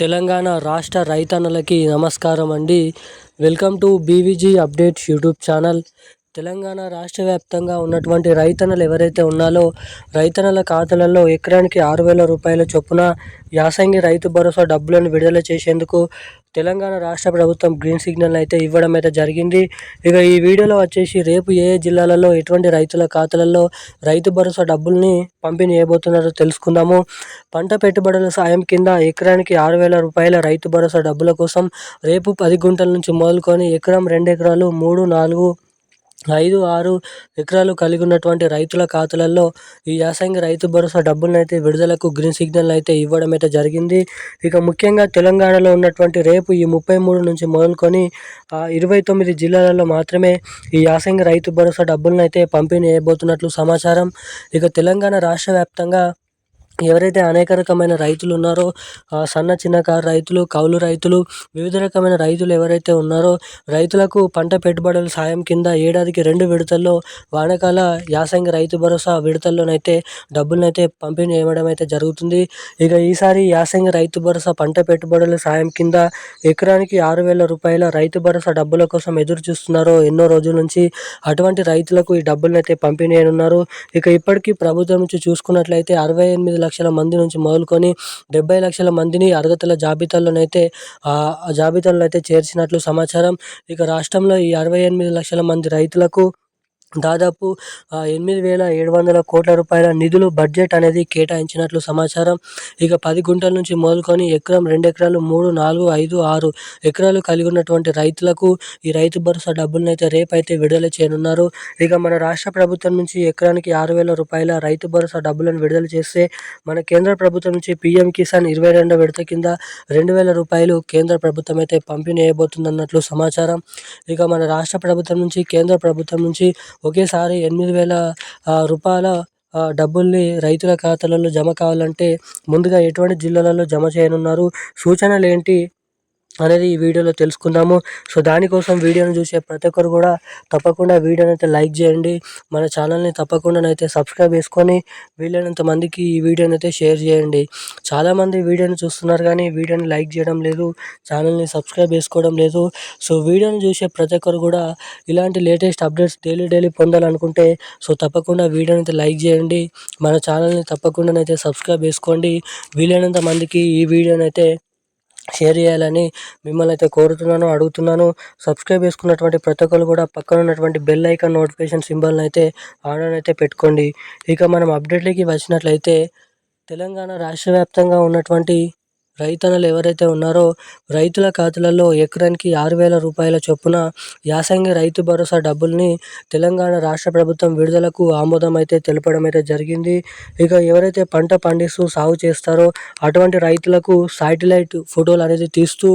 తెలంగాణ రాష్ట్ర రైతన్నలకి నమస్కారం అండి. Welcome to BVG updates YouTube channel. Telangana రాష్ట్ర వ్యాప్తంగా ఉన్నటువంటి రైతన్నలు ఎవరైతే ఉన్నారో రైతన్నల ఖాతాలలో ఎకరానికి ఆరు వేల రూపాయల చొప్పున యాసంగి రైతు భరోసా డబ్బులను విడుదల చేసేందుకు తెలంగాణ రాష్ట్ర ప్రభుత్వం గ్రీన్ సిగ్నల్ అయితే ఇవ్వడం అయితే జరిగింది. ఇక ఈ వీడియోలో వచ్చేసి రేపు ఏ ఏ జిల్లాలలో ఎటువంటి రైతుల ఖాతాలలో రైతు భరోసా డబ్బుల్ని పంపిణీ చేయబోతున్నారో తెలుసుకుందాము. పంట పెట్టుబడుల సాయం కింద ఎకరానికి ఆరు వేల రూపాయల రైతు భరోసా డబ్బుల కోసం రేపు పది గుంటల నుంచి మొదలుకొని ఎకరం రెండు ఎకరాలు మూడు నాలుగు ఐదు ఆరు ఎకరాలు కలిగి ఉన్నటువంటి రైతుల ఖాతాలలో ఈ యాసంగి రైతు భరోసా డబ్బులను అయితే విడుదలకు గ్రీన్ సిగ్నల్ అయితే ఇవ్వడం అయితే జరిగింది. ఇక ముఖ్యంగా తెలంగాణలో ఉన్నటువంటి రేపు ఈ ముప్పై మూడు నుంచి మొదలుకొని ఇరవై తొమ్మిది జిల్లాలలో మాత్రమే ఈ యాసంగి రైతు భరోసా డబ్బులను అయితే పంపిణీ చేయబోతున్నట్లు సమాచారం. ఇక తెలంగాణ రాష్ట్ర వ్యాప్తంగా ఎవరైతే అనేక రకమైన రైతులు ఉన్నారో సన్న చిన్నకారు రైతులు కౌలు రైతులు వివిధ రకమైన రైతులు ఎవరైతే ఉన్నారో రైతులకు పంట పెట్టుబడుల సాయం కింద ఏడాదికి రెండు విడతల్లో వానకాల యాసంగి రైతు భరోసా విడతల్లోనైతే డబ్బులనైతే పంపిణీ చేయడం అయితే జరుగుతుంది. ఇక ఈసారి యాసంగి రైతు భరోసా పంట పెట్టుబడుల సాయం కింద ఎకరానికి ఆరు వేల రూపాయల రైతు భరోసా డబ్బుల కోసం ఎదురు చూస్తున్నారో ఎన్నో రోజుల నుంచి అటువంటి రైతులకు ఈ డబ్బులనైతే పంపిణీ ఉన్నారు ఇక ఇప్పటికీ ప్రభుత్వం నుంచి చూసుకున్నట్లయితే అరవై ఎనిమిది లక్షల మంది నుంచి మొదలుకొని డెబ్బై లక్షల మందిని అర్హతల జాబితాలోనైతే ఆ జాబితాలో అయితే చేర్చినట్లు సమాచారం. ఇక రాష్ట్రంలో ఈ అరవై ఎనిమిది లక్షల మంది రైతులకు దాదాపు ఎనిమిది వేల ఏడు వందల కోట్ల రూపాయల నిధులు బడ్జెట్ అనేది కేటాయించినట్లు సమాచారం. ఇక పది గుంటల నుంచి మొదలుకొని ఎకరం రెండు ఎకరాలు మూడు నాలుగు ఐదు ఆరు ఎకరాలు కలిగి ఉన్నటువంటి రైతులకు ఈ రైతు భరోసా డబ్బులను అయితే రేపైతే విడుదల చేయనున్నారు. ఇక మన రాష్ట్ర ప్రభుత్వం నుంచి ఎకరానికి ఆరు వేల రూపాయల రైతు భరోసా డబ్బులను విడుదల చేస్తే మన కేంద్ర ప్రభుత్వం నుంచి పీఎం కిసాన్ ఇరవై రెండో విడత కింద రెండు వేల రూపాయలు కేంద్ర ప్రభుత్వం అయితే పంపిణీ చేయబోతుందన్నట్లు సమాచారం. ఇక మన రాష్ట్ర ప్రభుత్వం నుంచి కేంద్ర ప్రభుత్వం నుంచి ఒకేసారి ఎనిమిది వేల రూపాయల డబ్బుల్ని రైతుల ఖాతాలలో జమ కావాలంటే ముందుగా ఎటువంటి జిల్లాలలో జమ చేయనున్నారు? సూచనలు ఏంటి అనేది ఈ వీడియోలో తెలుసుకుందాము. సో దానికోసం వీడియోని చూసే ప్రతి ఒక్కరు కూడా తప్పకుండా వీడియోని అయితే లైక్ చేయండి. మన ఛానల్ని తప్పకుండా అయితే సబ్స్క్రైబ్ చేసుకొని వీలైనంత మందికి ఈ వీడియోని అయితే షేర్ చేయండి. చాలామంది వీడియోని చూస్తున్నారు కానీ వీడియోని లైక్ చేయడం లేదు ఛానల్ని సబ్స్క్రైబ్ చేసుకోవడం లేదు. సో వీడియోని చూసే ప్రతి ఒక్కరు కూడా ఇలాంటి లేటెస్ట్ అప్డేట్స్ డైలీ డైలీ పొందాలనుకుంటే సో తప్పకుండా వీడియోని అయితే లైక్ చేయండి. మన ఛానల్ని తప్పకుండా అయితే సబ్స్క్రైబ్ చేసుకోండి. వీలైనంత మందికి ఈ వీడియోని అయితే షేర్ చేయాలని మిమ్మల్ని అయితే కోరుతున్నాను అడుగుతున్నాను. సబ్స్క్రైబ్ చేసుకున్నటువంటి ప్రతి ఒక్కరు కూడా పక్కన ఉన్నటువంటి బెల్ ఐకాన్ నోటిఫికేషన్ సింబల్ని అయితే ఆన్ అయితే పెట్టుకోండి. ఇక మనం అప్డేట్లకి వచ్చినట్లయితే తెలంగాణ రాష్ట్ర వ్యాప్తంగా ఉన్నటువంటి రైతన్నలు ఎవరైతే ఉన్నారో రైతుల ఖాతాలలో ఎకరానికి ఆరు వేల రూపాయల చొప్పున యాసంగి రైతు భరోసా డబ్బుల్ని తెలంగాణ రాష్ట్ర ప్రభుత్వం విడుదలకు ఆమోదం అయితే తెలపడం అయితే జరిగింది. ఇక ఎవరైతే పంట పండిస్తూ సాగు చేస్తారో అటువంటి రైతులకు శాటిలైట్ ఫోటోలు అనేది తీస్తూ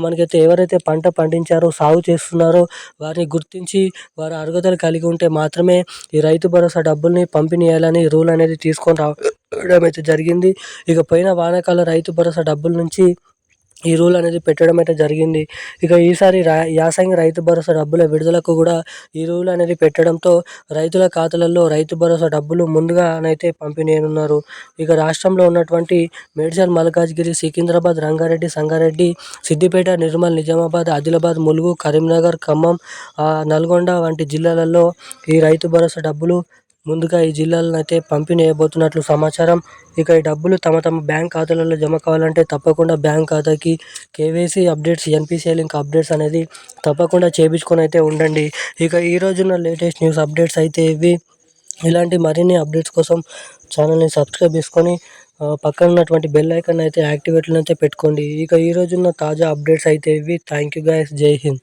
మనకైతే ఎవరైతే పంట పండించారో సాగు చేస్తున్నారో వారిని గుర్తించి వారి అర్హతలు కలిగి ఉంటే మాత్రమే ఈ రైతు భరోసా డబ్బుల్ని పంపిణీ చేయాలని రూల్ అనేది తీసుకొని రావడం అయితే జరిగింది. ఇక పోయిన వానాకాల రైతు భరోసా డబ్బుల నుంచి ఈ రూల్ అనేది పెట్టడం అయితే జరిగింది. ఇక ఈసారి రా యాసంగి రైతు భరోసా డబ్బుల విడుదలకు కూడా ఈ రూల్ అనేది పెట్టడంతో రైతుల ఖాతాలలో రైతు భరోసా డబ్బులు ముందుగానైతే పంపిణీ ఉన్నారు ఇక రాష్ట్రంలో ఉన్నటువంటి మేడ్చల్ మల్కాజ్గిరి సికింద్రాబాద్ రంగారెడ్డి సంగారెడ్డి సిద్దిపేట నిర్మల్ నిజామాబాద్ ఆదిలాబాద్ ములుగు కరీంనగర్ ఖమ్మం నల్గొండ వంటి జిల్లాలలో ఈ రైతు భరోసా డబ్బులు ముందుగా ఈ జిల్లాలను అయితే పంపిణీ చేయబోతున్నట్లు సమాచారం. ఇక ఈ డబ్బులు తమ తమ బ్యాంక్ ఖాతాలలో జమ కావాలంటే తప్పకుండా బ్యాంక్ ఖాతాకి KYC updates NPCI link updates అనేది తప్పకుండా చేయించుకొని అయితే ఉండండి. ఇక ఈ రోజున లేటెస్ట్ న్యూస్ అప్డేట్స్ అయితే ఇవి. ఇలాంటి మరిన్ని అప్డేట్స్ కోసం ఛానల్ని సబ్స్క్రైబ్ చేసుకొని పక్కన ఉన్నటువంటి బెల్ ఐకాన్ అయితే యాక్టివేట్లో అయితే పెట్టుకోండి. ఇక ఈ రోజున్న తాజా అప్డేట్స్ అయితే ఇవి. థ్యాంక్ యూ గైస్ జై హింద్.